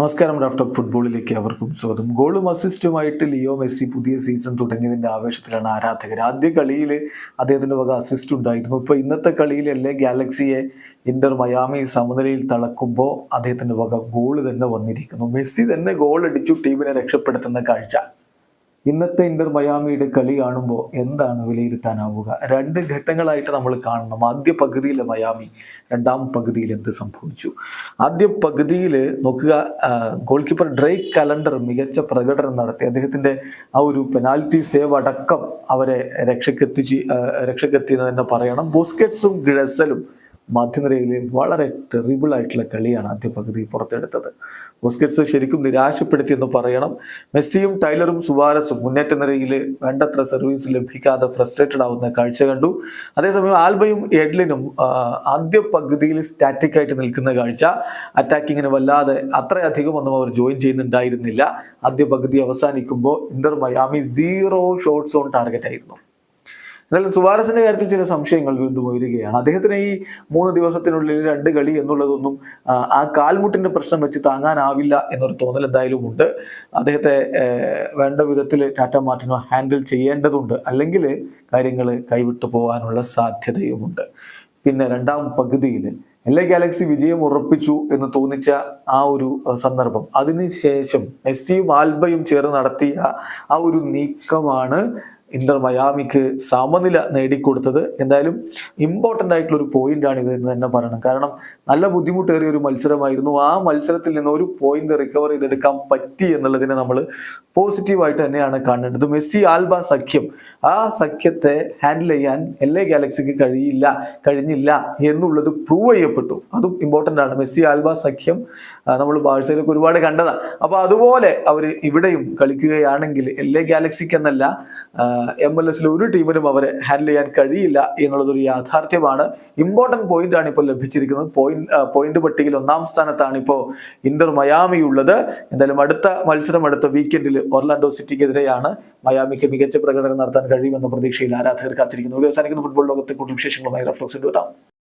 നമസ്കാരം റാഫ്റ്റോക്ക് ഫുട്ബോളിലേക്ക് അവർക്കും സ്വാഗതം. ഗോളും അസിസ്റ്റുമായിട്ട് ലിയോ മെസ്സി പുതിയ സീസൺ തുടങ്ങിയതിന്റെ ആവേശത്തിലാണ് ആരാധകർ. ആദ്യ കളിയിൽ അദ്ദേഹത്തിന്റെ വക അസിസ്റ്റ് ഉണ്ടായിരുന്നു. ഇപ്പോൾ ഇന്നത്തെ കളിയിൽ എല്ലേ ഗാലക്സിയെ ഇന്റർ മയാമി സമനിലയിൽ തളക്കുമ്പോൾ അദ്ദേഹത്തിന്റെ വക ഗോൾ തന്നെ വന്നിരിക്കുന്നു. മെസ്സി തന്നെ ഗോൾ അടിച്ചു ടീമിനെ രക്ഷപ്പെടുത്തുന്ന കാഴ്ച. ഇന്നത്തെ ഇന്റർ മയാമിയുടെ കളി കാണുമ്പോൾ എന്താണ് വിലയിരുത്താനാവുക? രണ്ട് ഘട്ടങ്ങളായിട്ട് നമ്മൾ കാണണം. ആദ്യ പകുതിയിലെ മയാമി രണ്ടാം പകുതിയിൽ എന്ത് സംഭവിച്ചു? ആദ്യ പകുതിയിൽ നോക്കുക ഗോൾ കീപ്പർ ഡ്രേക്ക് കലണ്ടർ മികച്ച പ്രകടനം നടത്തി. അദ്ദേഹത്തിന്റെ ആ ഒരു പെനാൽറ്റി സേവ് അടക്കം അവരെ രക്ഷക്കെത്തിച്ച് രക്ഷക്കെത്തിയെന്ന് തന്നെ പറയണം. ബോസ്കറ്റ്സും ഗ്രസലും മധ്യനിരയിൽ വളരെ ടെറിബിൾ ആയിട്ടുള്ള കളിയാണ് ആദ്യ പകുതി പുറത്തെടുത്തത്. ബുസ്കറ്റ്സ് ശരിക്കും നിരാശപ്പെടുത്തിയെന്ന് പറയണം. മെസ്സിയും ടൈലറും സുവാരസും മുന്നേറ്റ നിരയിൽ വേണ്ടത്ര സർവീസ് ലഭിക്കാതെ ഫ്രസ്ട്രേറ്റഡ് ആവുന്ന കാഴ്ച കണ്ടു. അതേസമയം ആൽബയും എഡ്ലിനും ആദ്യ പകുതിയിൽ സ്റ്റാറ്റിക് ആയിട്ട് നിൽക്കുന്ന കാഴ്ച. അറ്റാക്കിങ്ങിന് വല്ലാതെ അത്രയധികം ഒന്നും അവർ ജോയിൻ ചെയ്യുന്നുണ്ടായിരുന്നില്ല. ആദ്യ പകുതി അവസാനിക്കുമ്പോൾ Inter Miami zero shots on target ആയിരുന്നു. എന്നാലും സുവാരസിന്റെ കാര്യത്തിൽ ചില സംശയങ്ങൾ വീണ്ടും ഉയരുകയാണ്. അദ്ദേഹത്തിന് ഈ മൂന്ന് ദിവസത്തിനുള്ളിൽ രണ്ട് കളി എന്നുള്ളതൊന്നും ആ, കാൽമുട്ടിന്റെ പ്രശ്നം വെച്ച് താങ്ങാനാവില്ല എന്നൊരു തോന്നൽ എന്തായാലും ഉണ്ട്. അദ്ദേഹത്തെ വേണ്ട വിധത്തിൽ ടാറ്റ മാർട്ടിനോ ഹാൻഡിൽ ചെയ്യേണ്ടതുണ്ട്. അല്ലെങ്കിൽ കാര്യങ്ങൾ കൈവിട്ടു പോകാനുള്ള സാധ്യതയുമുണ്ട്. പിന്നെ രണ്ടാം പകുതിയിൽ എല്ലാ ഗാലക്സി വിജയം ഉറപ്പിച്ചു എന്ന് തോന്നിച്ച ആ ഒരു സന്ദർഭം. അതിനുശേഷം മെസ്സിയും ആൽബയും ചേർന്ന് നടത്തിയ ആ ഒരു നീക്കമാണ് ഇന്റർ മയാമിക്ക് സമനില നേടിക്കൊടുത്തത് എന്തായാലും ഇമ്പോർട്ടന്റ് ആയിട്ടുള്ള ഒരു പോയിന്റ് ആണ് ഇത് എന്ന് തന്നെ പറയണം. കാരണം നല്ല ബുദ്ധിമുട്ടേറിയ ഒരു മത്സരമായിരുന്നു. ആ മത്സരത്തിൽ നിന്ന് ഒരു പോയിന്റ് റിക്കവർ ചെയ്തെടുക്കാൻ പറ്റി എന്നുള്ളതിനെ നമ്മൾ പോസിറ്റീവായിട്ട് തന്നെയാണ് കാണേണ്ടത്. മെസ്സി ആൽബ സഖ്യം. ആ സഖ്യത്തെ ഹാൻഡിൽ ചെയ്യാൻ എൽ എ ഗാലക്സിക്ക് കഴിയില്ല കഴിഞ്ഞില്ല എന്നുള്ളത് പ്രൂവ് ചെയ്യപ്പെട്ടു. അതും ഇമ്പോർട്ടന്റ് ആണ്. മെസ്സി ആൽബ സഖ്യം നമ്മൾ ബാഴ്സയിലൊക്കെ ഒരുപാട് കണ്ടതാണ് അപ്പോൾ അതുപോലെ അവർ ഇവിടെയും കളിക്കുകയാണെങ്കിൽ എൽ എ ഗാലക്സിക്ക് എന്നല്ല എം എൽ എസിൽ ഒരു ടീമിനും അവരെ ഹാൻഡിൽ ചെയ്യാൻ കഴിയില്ല എന്നുള്ളതൊരു യാഥാർത്ഥ്യമാണ്. ഇമ്പോർട്ടന്റ് പോയിന്റാണ് ഇപ്പോൾ ലഭിച്ചിരിക്കുന്നത്. പോയിന്റ് പോയിന്റ് പട്ടികയിൽ ഒന്നാം സ്ഥാനത്താണ് ഇപ്പോൾ ഇന്റർ മയാമി ഉള്ളത്. എന്തായാലും അടുത്ത മത്സരം അടുത്ത വീക്കെൻഡിൽ ഒർലാൻഡോ സിറ്റിക്കെതിരെയാണ് മയാമിക്ക് മികച്ച പ്രകടനം നടത്താൻ കഴിയുമെന്ന പ്രതീക്ഷയിൽ ആരാധകർ കാത്തിരിക്കുന്നു. അവസാനിക്കുന്ന. ഫുട്ബോൾ ലോകത്തെ കൂടുതൽ വിശേഷങ്ങളുമായി റഫ്ലോക്സിന്റെ എത്താം.